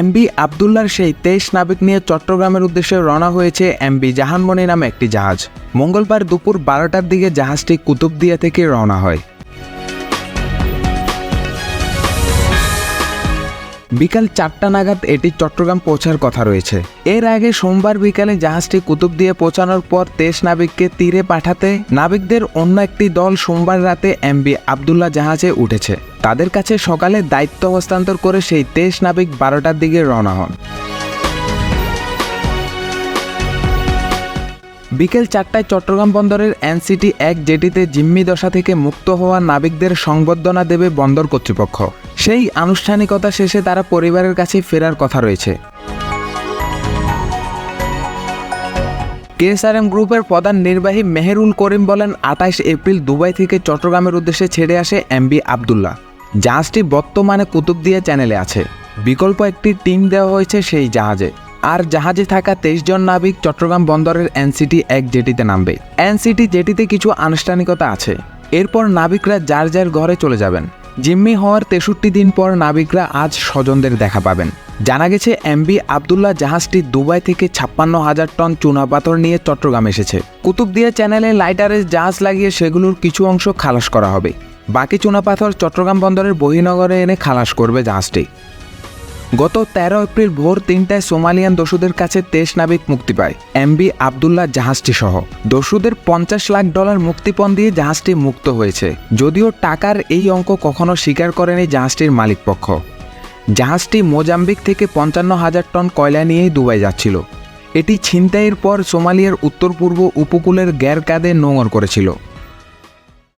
MB আবদুল্লার সেই তেইশ নাবিক নিয়ে চট্টগ্রামের উদ্দেশ্যে রওনা হয়েছে এমবি জাহানমণি নামে একটি জাহাজ। মঙ্গলবার দুপুর বারোটার দিকে জাহাজটি কুতুবদিয়া থেকে রওনা হয়। বিকাল চারটা নাগাদ এটি চট্টগ্রাম পৌঁছার কথা রয়েছে। এর আগে সোমবার বিকালে জাহাজটি কুতুব দিয়ে পৌঁছানোর পর তেইশ নাবিককে তীরে পাঠাতে নাবিকদের অন্য একটি দল সোমবার রাতে এমবি আবদুল্লাহ জাহাজে উঠেছে। তাদের কাছে সকালে দায়িত্ব হস্তান্তর করে সেই তেইশ নাবিক বারোটার দিকে রওনা হন। বিকেল চারটায় চট্টগ্রাম বন্দরের এনসিটি এক জেটিতে জিম্মি দশা থেকে মুক্ত হওয়া নাবিকদের সংবর্ধনা দেবে বন্দর কর্তৃপক্ষ। সেই আনুষ্ঠানিকতা শেষে তারা পরিবারের কাছে ফেরার কথা রয়েছে। কেএসআরএম গ্রুপের প্রধান নির্বাহী মেহেরুল করিম বলেন, আঠাইশ এপ্রিল দুবাই থেকে চট্টগ্রামের উদ্দেশ্যে ছেড়ে আসে এমবি আবদুল্লাহ। জাহাজটি বর্তমানে কুতুবদিয়া চ্যানেলে আছে। বিকল্প একটি টিম দেওয়া হয়েছে সেই জাহাজে। আর জাহাজে থাকা তেইশ জন নাবিক চট্টগ্রাম বন্দরের এনসিটি এক জেটিতে নামবে। এনসিটি জেটিতে কিছু আনুষ্ঠানিকতা আছে। এরপর নাবিকরা যার যার ঘরে চলে যাবেন। জিম্মি হওয়ার তেষট্টি দিন পর নাবিকরা আজ স্বজনদের দেখা পাবেন। জানা গেছে, এমবি আবদুল্লাহ জাহাজটি দুবাই থেকে ছাপ্পান্ন হাজার টন চুনাপাথর নিয়ে চট্টগ্রাম এসেছে। কুতুবদিয়া চ্যানেলে লাইটারের জাহাজ লাগিয়ে সেগুলোর কিছু অংশ খালাস করা হবে। বাকি চুনাপাথর চট্টগ্রাম বন্দরের বহিনগরে এনে খালাস করবে জাহাজটি। গত তেরো এপ্রিল ভোর তিনটায় সোমালিয়ান দস্যুদের কাছে তেইশ নাবিক মুক্তি পায়। এমবি আবদুল্লাহ জাহাজটি সহ দস্যুদের পঞ্চাশ লাখ ডলার মুক্তিপণ দিয়ে জাহাজটি মুক্ত হয়েছে। যদিও টাকার এই অঙ্ক কখনো স্বীকার করেনি জাহাজটির মালিকপক্ষ জাহাজটি মোজাম্বিক থেকে পঞ্চান্ন হাজার টন কয়লা নিয়েই দুবাই যাচ্ছিল। এটি ছিনতাইয়ের পর সোমালিয়ার উত্তর পূর্ব উপকূলের গ্যার কাঁধে নোঙর করেছিল।